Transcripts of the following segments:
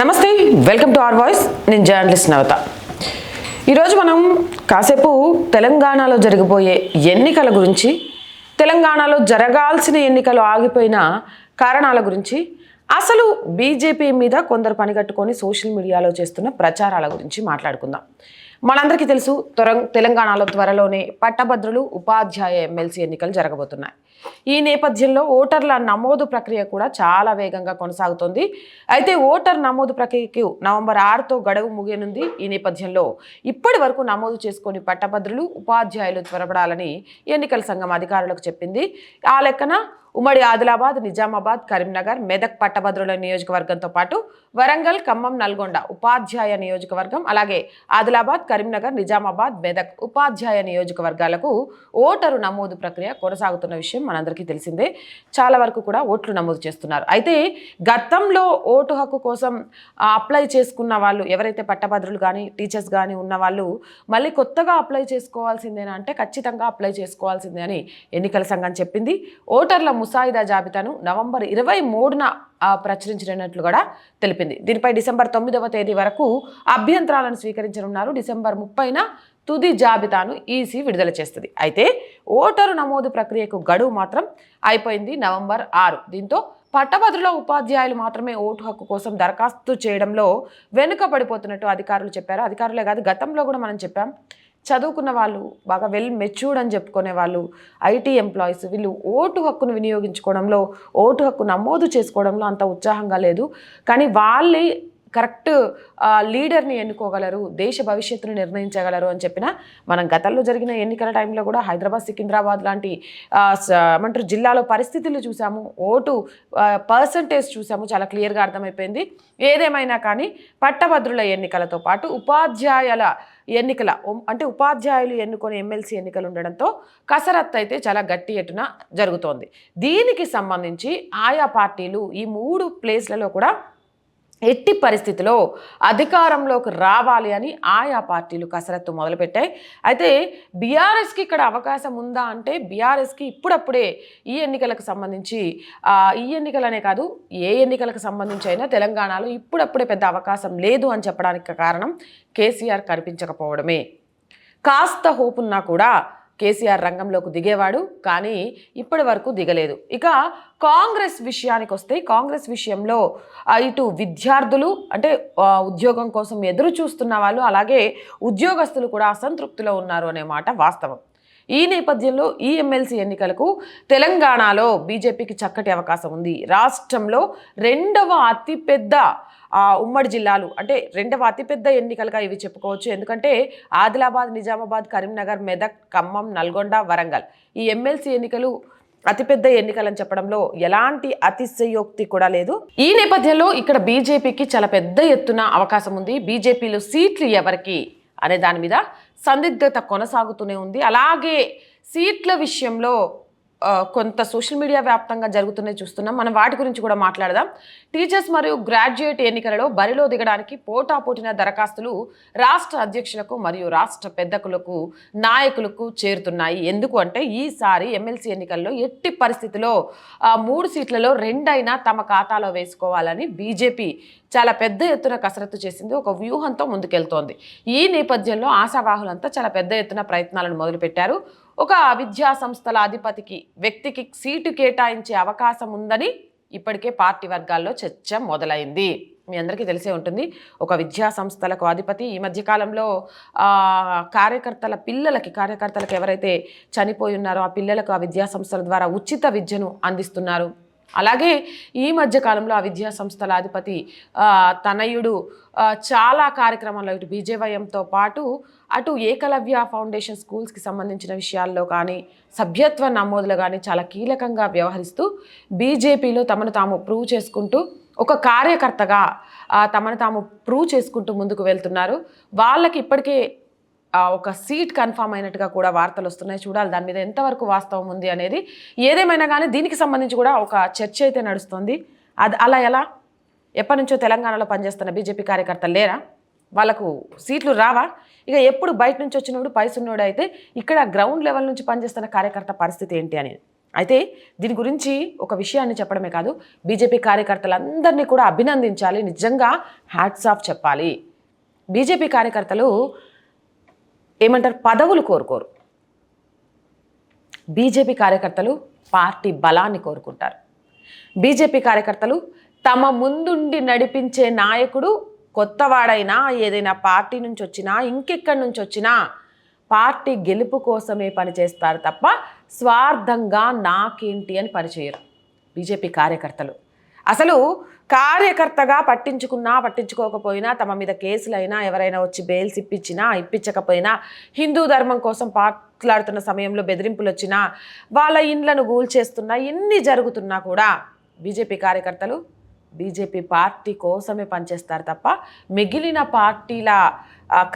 నమస్తే welcome to R voice. నేను journalist నవత. ఈరోజు మనం కాసేపు తెలంగాణలో జరగబోయే ఎన్నికల గురించి తెలంగాణలో జరగాల్సిన ఎన్నికలు ఆగిపోయిన కారణాల గురించి అసలు బీజేపీ మీద కొందరు పనిగట్టుకొని సోషల్ మీడియాలో చేస్తున్న ప్రచారాల గురించి మాట్లాడుకుందాం. మనందరికీ తెలుసు త్వర- తెలంగాణలో త్వరలోనే పట్టభద్రులు ఉపాధ్యాయ ఎమ్మెల్సీ ఎన్నికలు జరగబోతున్నాయి. ఈ నేపథ్యంలో ఓటర్ల నమోదు ప్రక్రియ కూడా చాలా వేగంగా కొనసాగుతోంది. అయితే ఓటర్ నమోదు ప్రక్రియకు నవంబర్ ఆరుతో గడువు ముగియనుంది. ఈ నేపథ్యంలో ఇప్పటి వరకు నమోదు చేసుకొని పట్టభద్రులు ఉపాధ్యాయులు త్వరపడాలని ఎన్నికల సంఘం అధికారులకు చెప్పింది. ఆ లెక్కన ఉమ్మడి ఆదిలాబాద్ నిజామాబాద్ కరీంనగర్ మెదక్ పట్టభద్రుల నియోజకవర్గంతో పాటు వరంగల్ ఖమ్మం నల్గొండ ఉపాధ్యాయ నియోజకవర్గం అలాగే ఆదిలాబాద్ కరీంనగర్ నిజామాబాద్ మెదక్ ఉపాధ్యాయ నియోజకవర్గాలకు ఓటరు నమోదు ప్రక్రియ కొనసాగుతున్న విషయం మనందరికీ తెలిసిందే. చాలా వరకు కూడా ఓట్లు నమోదు చేస్తున్నారు. అయితే గతంలో ఓటు హక్కు కోసం అప్లై చేసుకున్న వాళ్ళు ఎవరైతే పట్టభద్రులు కానీ టీచర్స్ కానీ ఉన్న వాళ్ళు మళ్ళీ కొత్తగా అప్లై చేసుకోవాల్సిందేనా అంటే ఖచ్చితంగా అప్లై చేసుకోవాల్సిందే అని ఎన్నికల సంఘం చెప్పింది. ఓటర్ల ముసాయిదా జాబితాను నవంబర్ ఇరవై మూడున ప్రచురించినట్లు కూడా తెలిపింది. దీనిపై డిసెంబర్ తొమ్మిదవ తేదీ వరకు అభ్యంతరాలను స్వీకరించనున్నారు. డిసెంబర్ ముప్పైన తుది జాబితాను ఈసీ విడుదల చేస్తుంది. అయితే ఓటరు నమోదు ప్రక్రియకు గడువు మాత్రం అయిపోయింది నవంబర్ ఆరు. దీంతో పట్టభద్రుల ఉపాధ్యాయులు మాత్రమే ఓటు హక్కు కోసం దరఖాస్తు చేయడంలో వెనుకబడిపోతున్నట్టు అధికారులు చెప్పారు. అధికారులే కాదు గతంలో కూడా మనం చెప్పాం. చదువుకున్న వాళ్ళు బాగా వెల్ మెచ్యూర్డ్ అని చెప్పుకునే వాళ్ళు ఐటీ ఎంప్లాయీస్ వీళ్ళు ఓటు హక్కును వినియోగించుకోవడంలో ఓటు హక్కు నమోదు చేసుకోవడంలో అంత ఉత్సాహంగా లేదు. కానీ వాళ్ళే కరెక్ట్ లీడర్ని ఎన్నుకోగలరు దేశ భవిష్యత్తును నిర్ణయించగలరు అని చెప్పిన మనం గతంలో జరిగిన ఎన్నికల టైంలో కూడా హైదరాబాద్ సికింద్రాబాద్ లాంటి ఏమంటారు జిల్లాలో పరిస్థితులు చూసాము. ఓటు పర్సంటేజ్ చూసాము. చాలా క్లియర్గా అర్థమైపోయింది. ఏదేమైనా కానీ పట్టభద్రుల ఎన్నికలతో పాటు ఉపాధ్యాయుల ఎన్నికల అంటే ఉపాధ్యాయులు ఎన్నుకొని ఎమ్మెల్సీ ఎన్నికలు ఉండడంతో కసరత్తు అయితే చాలా గట్టి ఎటున జరుగుతోంది. దీనికి సంబంధించి ఆయా పార్టీలు ఈ మూడు ప్లేస్లలో కూడా ఎట్టి పరిస్థితిలో అధికారంలోకి రావాలి అని ఆయా పార్టీలు కసరత్తు మొదలుపెట్టాయి. అయితే బీఆర్ఎస్కి ఇక్కడ అవకాశం ఉందా అంటే బీఆర్ఎస్కి ఇప్పుడప్పుడే ఈ ఎన్నికలకు సంబంధించి ఈ ఎన్నికలనే కాదు ఏ ఎన్నికలకు సంబంధించి అయినా తెలంగాణలో ఇప్పుడప్పుడే పెద్ద అవకాశం లేదు అని చెప్పడానికి కారణం కేసీఆర్ కనిపించకపోవడమే. కాస్త హోప్ ఉన్నా కూడా కేసీఆర్ రంగంలోకి దిగేవాడు కానీ ఇప్పటి వరకు దిగలేదు. ఇక కాంగ్రెస్ విషయానికి వస్తే కాంగ్రెస్ విషయంలో ఇటు విద్యార్థులు అంటే ఉద్యోగం కోసం ఎదురు చూస్తున్న వాళ్ళు అలాగే ఉద్యోగస్తులు కూడా అసంతృప్తిలో ఉన్నారు అనే మాట వాస్తవం. ఈ నేపథ్యంలో ఈ ఎమ్మెల్సీ ఎన్నికలకు తెలంగాణలో బీజేపీకి చక్కటి అవకాశం ఉంది. రాష్ట్రంలో రెండవ అతిపెద్ద ఉమ్మడి జిల్లాలు అంటే రెండవ అతిపెద్ద ఎన్నికలుగా ఇవి చెప్పుకోవచ్చు. ఎందుకంటే ఆదిలాబాద్ నిజామాబాద్ కరీంనగర్ మెదక్ ఖమ్మం నల్గొండ వరంగల్ ఈ ఎమ్మెల్సీ ఎన్నికలు అతిపెద్ద ఎన్నికలని చెప్పడంలో ఎలాంటి అతిశయోక్తి కూడా లేదు. ఈ నేపథ్యంలో ఇక్కడ బీజేపీకి చాలా పెద్ద ఎత్తున అవకాశం ఉంది. బీజేపీలో సీట్లు ఎవరికి అనే దాని మీద సందిగ్ధత కొనసాగుతూనే ఉంది. అలాగే సీట్ల విషయంలో కొంత సోషల్ మీడియా వ్యాప్తంగా జరుగుతున్నాయి చూస్తున్నాం. మనం వాటి గురించి కూడా మాట్లాడదాం. టీచర్స్ మరియు గ్రాడ్యుయేట్ ఎన్నికలలో బరిలో దిగడానికి పోటాపోటీన దరఖాస్తులు రాష్ట్ర అధ్యక్షులకు మరియు రాష్ట్ర పెద్దకులకు నాయకులకు చేరుతున్నాయి. ఎందుకు అంటే ఈసారి ఎమ్మెల్సీ ఎన్నికల్లో ఎట్టి పరిస్థితిలో మూడు సీట్లలో రెండైనా తమ ఖాతాలో వేసుకోవాలని బీజేపీ చాలా పెద్ద ఎత్తున కసరత్తు చేసింది. ఒక వ్యూహంతో ముందుకెళ్తోంది. ఈ నేపథ్యంలో ఆశావాహులంతా చాలా పెద్ద ఎత్తున ప్రయత్నాలను మొదలుపెట్టారు. ఒక విద్యా సంస్థల అధిపతికి వ్యక్తికి సీటు కేటాయించే అవకాశం ఉందని ఇప్పటికే పార్టీ వర్గాల్లో చర్చ మొదలైంది. మీ అందరికీ తెలిసే ఉంటుంది ఒక విద్యా సంస్థలకు అధిపతి ఈ మధ్యకాలంలో కార్యకర్తల పిల్లలకి కార్యకర్తలకు ఎవరైతే చనిపోయి ఉన్నారో ఆ పిల్లలకు ఆ విద్యా సంస్థల ద్వారా ఉచిత విద్యను అందిస్తున్నారు. అలాగే ఈ మధ్యకాలంలో ఆ విద్యా సంస్థల అధిపతి తనయుడు చాలా కార్యక్రమాల్లో ఇటు బీజేవయంతో పాటు అటు ఏకలవ్య ఫౌండేషన్ స్కూల్స్కి సంబంధించిన విషయాల్లో కానీ సభ్యత్వ నమోదులు కానీ చాలా కీలకంగా వ్యవహరిస్తూ బీజేపీలో తమను తాము ప్రూవ్ చేసుకుంటూ ఒక కార్యకర్తగా తమను తాము ప్రూవ్ చేసుకుంటూ ముందుకు వెళ్తున్నారు. వాళ్ళకి ఇప్పటికే ఒక సీట్ కన్ఫామ్ అయినట్టుగా కూడా వార్తలు వస్తున్నాయి. చూడాలి దాని మీద ఎంతవరకు వాస్తవం ఉంది అనేది. ఏదేమైనా కానీ దీనికి సంబంధించి కూడా ఒక చర్చ అయితే నడుస్తుంది. అది అలా ఎలా? ఎప్పటి నుంచో తెలంగాణలో పనిచేస్తున్న బీజేపీ కార్యకర్తలు లేరా? వాళ్ళకు సీట్లు రావా? ఇక ఎప్పుడు బయట నుంచి వచ్చినప్పుడు పైసున్నోడు అయితే ఇక్కడ గ్రౌండ్ లెవెల్ నుంచి పనిచేస్తున్న కార్యకర్త పరిస్థితి ఏంటి అని. అయితే దీని గురించి ఒక విషయాన్ని చెప్పడమే కాదు బీజేపీ కార్యకర్తలందరినీ కూడా అభినందించాలి నిజంగా హ్యాట్స్ ఆఫ్ చెప్పాలి. బీజేపీ కార్యకర్తలు ఏమంటారు పదవులు కోరుకోరు. బీజేపీ కార్యకర్తలు పార్టీ బలాన్ని కోరుకుంటారు. బీజేపీ కార్యకర్తలు తమ ముందుండి నడిపించే నాయకుడు కొత్తవాడైనా ఏదైనా పార్టీ నుంచి వచ్చినా ఇంకెక్కడి నుంచి వచ్చినా పార్టీ గెలుపు కోసమే పనిచేస్తారు తప్ప స్వార్థంగా నాకేంటి అని పనిచేయరు బీజేపీ కార్యకర్తలు. అసలు కార్యకర్తగా పట్టించుకున్నా పట్టించుకోకపోయినా తమ మీద కేసులైనా ఎవరైనా వచ్చి బెయిల్స్ ఇప్పించినా ఇప్పించకపోయినా హిందూ ధర్మం కోసం పాట్లాడుతున్న సమయంలో బెదిరింపులు వచ్చినా వాళ్ళ ఇండ్లను గూల్చేస్తున్నా ఎన్ని జరుగుతున్నా కూడా బీజేపీ కార్యకర్తలు బీజేపీ పార్టీ కోసమే పనిచేస్తారు తప్ప మిగిలిన పార్టీల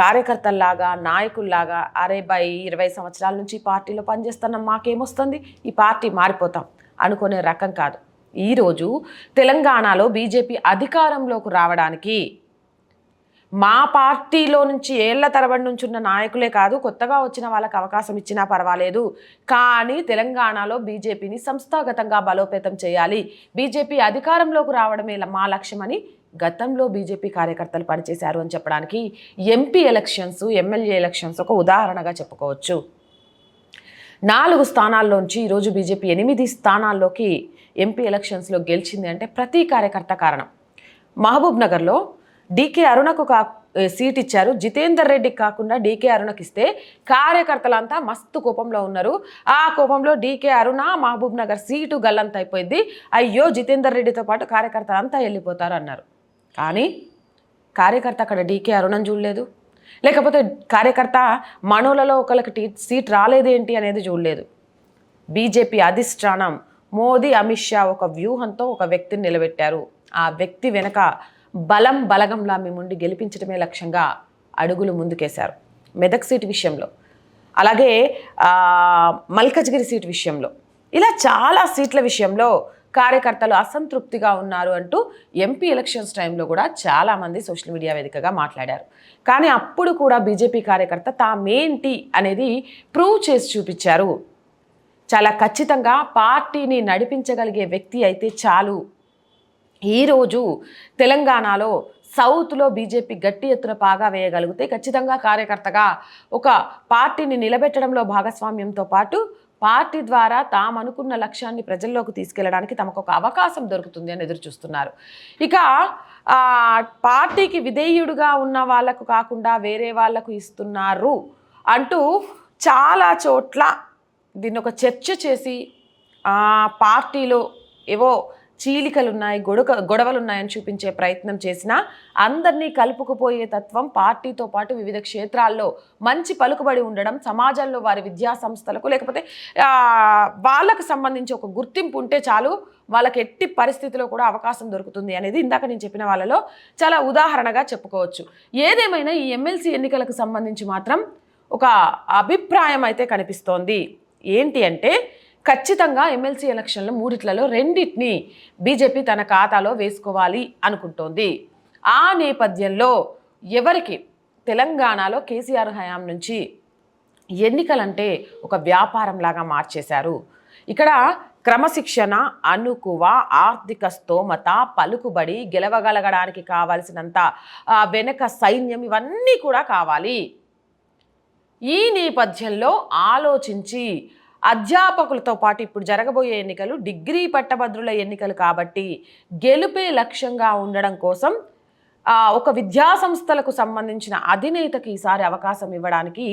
కార్యకర్తల్లాగా నాయకుల్లాగా అరే బై ఇరవై సంవత్సరాల నుంచి ఈ పార్టీలో పనిచేస్తున్నాం మాకేమొస్తుంది? ఈ పార్టీ మారిపోతాం అనుకునే రకం కాదు. ఈరోజు తెలంగాణలో బీజేపీ అధికారంలోకి రావడానికి మా పార్టీలో నుంచి ఏళ్ళ తరబడి నుంచి ఉన్న నాయకులే కాదు కొత్తగా వచ్చిన వాళ్ళకి అవకాశం ఇచ్చినా పర్వాలేదు. కానీ తెలంగాణలో బీజేపీని సంస్థాగతంగా బలోపేతం చేయాలి. బీజేపీ అధికారంలోకి రావడమే మా లక్ష్యమని గతంలో బీజేపీ కార్యకర్తలు పనిచేశారు అని చెప్పడానికి ఎంపీ ఎలక్షన్స్ ఎమ్మెల్యే ఎలక్షన్స్ ఒక ఉదాహరణగా చెప్పుకోవచ్చు. నాలుగు స్థానాల్లోంచి ఈరోజు బీజేపీ ఎనిమిది స్థానాల్లోకి ఎంపీ ఎలక్షన్స్లో గెలిచింది అంటే ప్రతి కార్యకర్త కారణం. మహబూబ్ నగర్లో డీకే అరుణకు కా సీట్ ఇచ్చారు. జితేందర్ రెడ్డికి కాకుండా డీకే అరుణకి ఇస్తే కార్యకర్తలంతా మస్తు కోపంలో ఉన్నారు. ఆ కోపంలో డీకే అరుణ మహబూబ్ నగర్ సీటు గల్లంత అయిపోయింది. అయ్యో జితేందర్ రెడ్డితో పాటు కార్యకర్తలంతా వెళ్ళిపోతారు అన్నారు. కానీ కార్యకర్త అక్కడ డీకే అరుణం చూడలేదు. లేకపోతే కార్యకర్త మనోలలో ఒకరికి టీ సీట్ రాలేదేంటి అనేది చూడలేదు. బీజేపీ అధిష్టానం మోదీ అమిత్ షా ఒక వ్యూహంతో ఒక వ్యక్తిని నిలబెట్టారు. ఆ వ్యక్తి వెనక బలం బలగంలా మేముండి గెలిపించడమే లక్ష్యంగా అడుగులు ముందుకేశారు. మెదక్ సీటు విషయంలో. అలాగే మల్కజ్గిరి సీట్ విషయంలో. ఇలా చాలా సీట్ల విషయంలో కార్యకర్తలు అసంతృప్తిగా ఉన్నారు అంటూ ఎంపీ ఎలక్షన్స్ టైంలో కూడా చాలామంది సోషల్ మీడియా వేదికగా మాట్లాడారు. కానీ అప్పుడు కూడా బీజేపీ కార్యకర్త తామేంటి అనేది ప్రూవ్ చేసి చూపించారు. చాలా ఖచ్చితంగా పార్టీని నడిపించగలిగే వ్యక్తి అయితే చాలు. ఈరోజు తెలంగాణలో సౌత్లో బీజేపీ గట్టి ఎత్తున పాగా వేయగలిగితే ఖచ్చితంగా కార్యకర్తగా ఒక పార్టీని నిలబెట్టడంలో భాగస్వామ్యంతో పాటు పార్టీ ద్వారా తాము అనుకున్న లక్ష్యాన్ని ప్రజల్లోకి తీసుకెళ్ళడానికి తమకు ఒక అవకాశం దొరుకుతుంది అని ఎదురు చూస్తున్నారు ఇక పార్టీకి విధేయుడుగా ఉన్న వాళ్ళకు కాకుండా వేరే వాళ్ళకు ఇస్తున్నారు అంటూ చాలా చోట్ల దీన్ని ఒక చర్చ చేసి పార్టీలో ఏవో చీలికలు ఉన్నాయి గొడక గొడవలు ఉన్నాయని చూపించే ప్రయత్నం చేసినా అందరినీ కలుపుకుపోయే తత్వం పార్టీతో పాటు వివిధ క్షేత్రాల్లో మంచి పలుకుబడి ఉండడం సమాజంలో వారి విద్యా సంస్థలకు లేకపోతే వాళ్ళకు సంబంధించి ఒక గుర్తింపు ఉంటే చాలు వాళ్ళకి ఎట్టి పరిస్థితిలో కూడా అవకాశం దొరుకుతుంది అనేది ఇందాక నేను చెప్పిన వాళ్ళలో చాలా ఉదాహరణగా చెప్పుకోవచ్చు. ఏదేమైనా ఈ ఎమ్మెల్సీ ఎన్నికలకు సంబంధించి మాత్రం ఒక అభిప్రాయం అయితే కనిపిస్తోంది. ఏంటి అంటే ఖచ్చితంగా ఎమ్మెల్సీ ఎలక్షన్లు మూడిట్లలో రెండింటిని బీజేపీ తన ఖాతాలో వేసుకోవాలి అనుకుంటోంది. ఆ నేపథ్యంలో ఎవరికి? తెలంగాణలో కేసీఆర్ హయాం నుంచి ఎన్నికలంటే ఒక వ్యాపారంలాగా మార్చేశారు. ఇక్కడ క్రమశిక్షణ అనుకువ ఆర్థిక స్తోమత పలుకుబడి గెలవగలగడానికి కావాల్సినంత ఆ, వెనక సైన్యం ఇవన్నీ కూడా కావాలి. ఈ నేపథ్యంలో ఆలోచించి అధ్యాపకులతో పాటు ఇప్పుడు జరగబోయే ఎన్నికలు డిగ్రీ పట్టభద్రుల ఎన్నికలు కాబట్టి గెలుపే లక్ష్యంగా ఉండడం కోసం ఒక విద్యా సంస్థలకు సంబంధించిన అధినేతకి ఈసారి అవకాశం ఇవ్వడానికి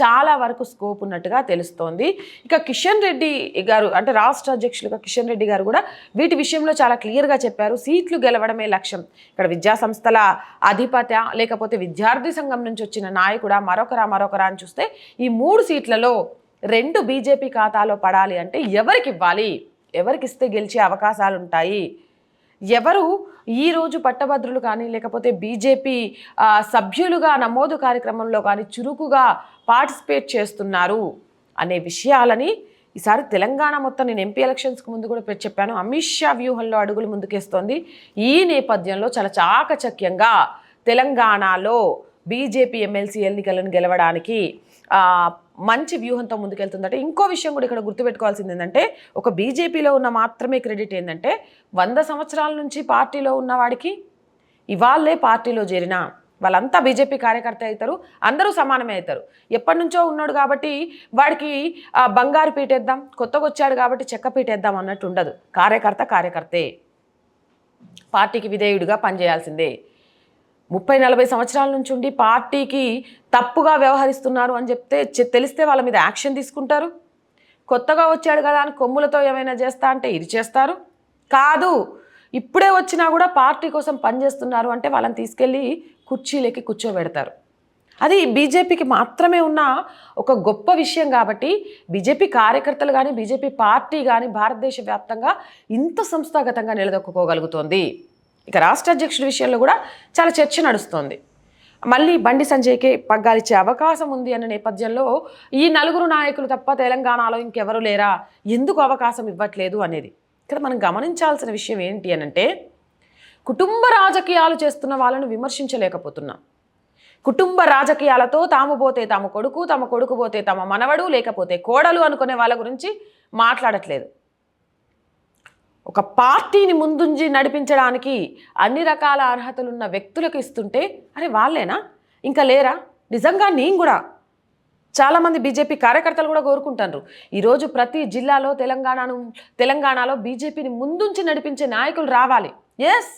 చాలా వరకు స్కోప్ ఉన్నట్టుగా తెలుస్తోంది. ఇక కిషన్ రెడ్డి గారు అంటే రాష్ట్ర అధ్యక్షులుగా కిషన్ రెడ్డి గారు కూడా వీటి విషయంలో చాలా క్లియర్గా చెప్పారు. సీట్లు గెలవడమే లక్ష్యం. ఇక్కడ విద్యా సంస్థల అధిపత లేకపోతే విద్యార్థి సంఘం నుంచి వచ్చిన నాయకుడా మరొకరా మరొకరా అని చూస్తే ఈ మూడు సీట్లలో రెండు బీజేపీ ఖాతాలో పడాలి అంటే ఎవరికి ఇవ్వాలి? ఎవరికి ఇస్తే గెలిచే అవకాశాలు ఉంటాయి ఎవరు ఈరోజు పట్టభద్రులు కానీ లేకపోతే బీజేపీ సభ్యులుగా నమోదు కార్యక్రమంలో కానీ చురుకుగా పార్టిసిపేట్ చేస్తున్నారు అనే విషయాలని ఈసారి తెలంగాణ మొత్తం నేను ఎంపీ ఎలక్షన్స్కి ముందు కూడా చెప్పాను. అమిత్ షా వ్యూహంలో అడుగులు ముందుకేస్తోంది. ఈ నేపథ్యంలో చాలా చాకచక్యంగా తెలంగాణలో బీజేపీ ఎమ్మెల్సీ ఎన్నికలను గెలవడానికి మంచి వ్యూహంతో ముందుకెళ్తుందంటే ఇంకో విషయం కూడా ఇక్కడ గుర్తుపెట్టుకోవాల్సింది ఏంటంటే ఒక బీజేపీలో ఉన్న మాత్రమే క్రెడిట్ ఏంటంటే వంద సంవత్సరాల నుంచి పార్టీలో ఉన్నవాడికి ఇవాళ్ళే పార్టీలో చేరిన వాళ్ళంతా బీజేపీ కార్యకర్త అవుతారు అందరూ సమానమే అవుతారు. ఎప్పటి నుంచో ఉన్నాడు కాబట్టి వాడికి బంగారు పీటేద్దాం కొత్తగా వచ్చాడు కాబట్టి చెక్క పీటేద్దాం అన్నట్టు ఉండదు. కార్యకర్త కార్యకర్తే. పార్టీకి విధేయుడిగా పనిచేయాల్సిందే. ముప్పై నలభై సంవత్సరాల నుంచి ఉండి పార్టీకి తప్పుగా వ్యవహరిస్తున్నారు అని చెప్తే తెలిస్తే వాళ్ళ మీద యాక్షన్ తీసుకుంటారు. కొత్తగా వచ్చాడు కదా అని కొమ్ములతో ఏమైనా చేస్తా అంటే ఇది చేస్తారు. కాదు ఇప్పుడే వచ్చినా కూడా పార్టీ కోసం పనిచేస్తున్నారు అంటే వాళ్ళని తీసుకెళ్ళి కుర్చీలకి కూర్చోబెడతారు. అది బీజేపీకి మాత్రమే ఉన్న ఒక గొప్ప విషయం కాబట్టి బీజేపీ కార్యకర్తలు కానీ బీజేపీ పార్టీ కానీ భారతదేశ వ్యాప్తంగా ఇంత సంస్థాగతంగా నిలదొక్కుకోగలుగుతోంది. ఇక రాష్ట్ర అధ్యక్షుడి విషయంలో కూడా చాలా చర్చ నడుస్తోంది. మళ్ళీ బండి సంజయ్కి పగ్గాలిచ్చే అవకాశం ఉంది అన్న నేపథ్యంలో ఈ నలుగురు నాయకులు తప్ప తెలంగాణలో ఇంకెవరు లేరా? ఎందుకు అవకాశం ఇవ్వట్లేదు అనేది. ఇక్కడ మనం గమనించాల్సిన విషయం ఏంటి అని అంటే కుటుంబ రాజకీయాలు చేస్తున్న వాళ్ళను విమర్శించలేకపోతున్నాం. కుటుంబ రాజకీయాలతో తాము పోతే తమ కొడుకు తమ కొడుకు పోతే తమ మనవడు లేకపోతే కోడలు అనుకునే వాళ్ళ గురించి మాట్లాడట్లేదు. ఒక పార్టీని ముందుంచి నడిపించడానికి అన్ని రకాల అర్హతలున్న వ్యక్తులకు ఇస్తుంటే అరే వాళ్ళేనా? ఇంకా లేరా? నిజంగా నేను కూడా చాలామంది బీజేపీ కార్యకర్తలు కూడా కోరుకుంటారు. ఈరోజు ప్రతి జిల్లాలో తెలంగాణను తెలంగాణలో బీజేపీని ముందుంచి నడిపించే నాయకులు రావాలి. ఎస్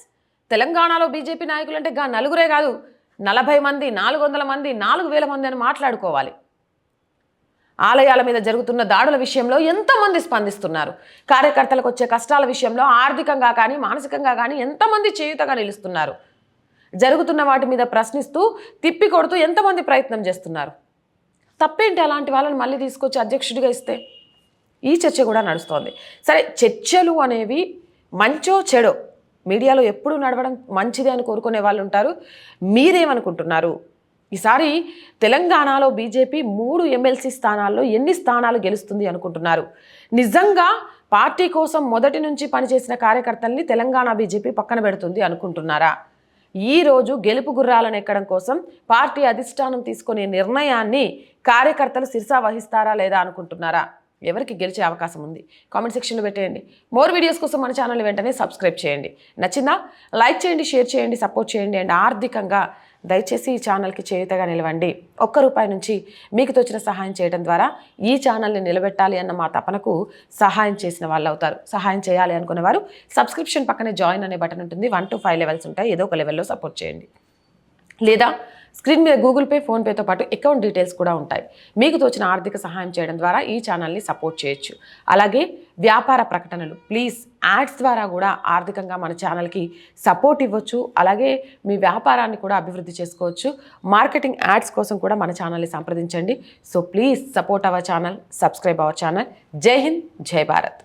తెలంగాణలో బీజేపీ నాయకులు అంటే గా నలుగురే కాదు నలభై మంది నాలుగు వందల మంది నాలుగు వేల మంది అని మాట్లాడుకోవాలి. ఆలయాల మీద జరుగుతున్న దాడుల విషయంలో ఎంతమంది స్పందిస్తున్నారు? కార్యకర్తలకు వచ్చే కష్టాల విషయంలో ఆర్థికంగా కానీ మానసికంగా కానీ ఎంతమంది చేయుతగా నిలుస్తున్నారు? జరుగుతున్న వాటి మీద ప్రశ్నిస్తూ తిప్పి కొడుతూ ఎంతమంది ప్రయత్నం చేస్తున్నారు? తప్పేంటి అలాంటి వాళ్ళని మళ్ళీ తీసుకొచ్చి అధ్యక్షుడిగా ఇస్తే? ఈ చర్చ కూడా నడుస్తోంది. సరే చర్చలు అనేవి మంచో చెడో మీడియాలో ఎప్పుడు నడవడం మంచిది అని కోరుకునే వాళ్ళు ఉంటారు. మీరేమనుకుంటున్నారు? ఈసారి తెలంగాణలో బీజేపీ మూడు ఎమ్మెల్సీ స్థానాల్లో ఎన్ని స్థానాలు గెలుస్తుంది అనుకుంటున్నారు? నిజంగా పార్టీ కోసం మొదటి నుంచి పనిచేసిన కార్యకర్తల్ని తెలంగాణ బీజేపీ పక్కన పెడుతుంది అనుకుంటున్నారా? ఈ రోజు గెలుపు గుర్రాలను ఎక్కడం కోసం పార్టీ అధిష్టానం తీసుకునే నిర్ణయాన్ని కార్యకర్తలు శిరసా వహిస్తారా లేదా అనుకుంటున్నారా? ఎవరికి గెలిచే అవకాశం ఉంది? కామెంట్ సెక్షన్లో పెట్టేయండి. మోర్ వీడియోస్ కోసం మన ఛానల్ వెంటనే సబ్స్క్రైబ్ చేయండి. నచ్చిందా? లైక్ చేయండి షేర్ చేయండి సపోర్ట్ చేయండి అండ్ ఆర్థికంగా దయచేసి ఈ ఛానల్కి చేయుతగా నిలవండి. ఒక్క రూపాయి నుంచి మీకు తోచిన సహాయం చేయడం ద్వారా ఈ ఛానల్ని నిలబెట్టాలి అన్న మా తపనకు సహాయం చేసిన వాళ్ళు అవుతారు. సహాయం చేయాలి అనుకునేవారు సబ్స్క్రిప్షన్ పక్కనే జాయిన్ అనే బటన్ ఉంటుంది. వన్ టు ఫైవ్ లెవెల్స్ ఉంటాయి. ఏదో ఒక లెవెల్లో సపోర్ట్ చేయండి. లేదా స్క్రీన్ మీద గూగుల్ పే ఫోన్పేతో పాటు అకౌంట్ డీటెయిల్స్ కూడా ఉంటాయి. మీకు తోచిన ఆర్థిక సహాయం చేయడం ద్వారా ఈ ఛానల్ని సపోర్ట్ చేయొచ్చు. అలాగే వ్యాపార ప్రకటనలు ప్లీజ్ యాడ్స్ ద్వారా కూడా ఆర్థికంగా మన ఛానల్కి సపోర్ట్ ఇవ్వచ్చు. అలాగే మీ వ్యాపారాన్ని కూడా అభివృద్ధి చేసుకోవచ్చు. మార్కెటింగ్ యాడ్స్ కోసం కూడా మన ఛానల్ని సంప్రదించండి. So please support our channel subscribe our channel. Jai Hind Jai Bharat.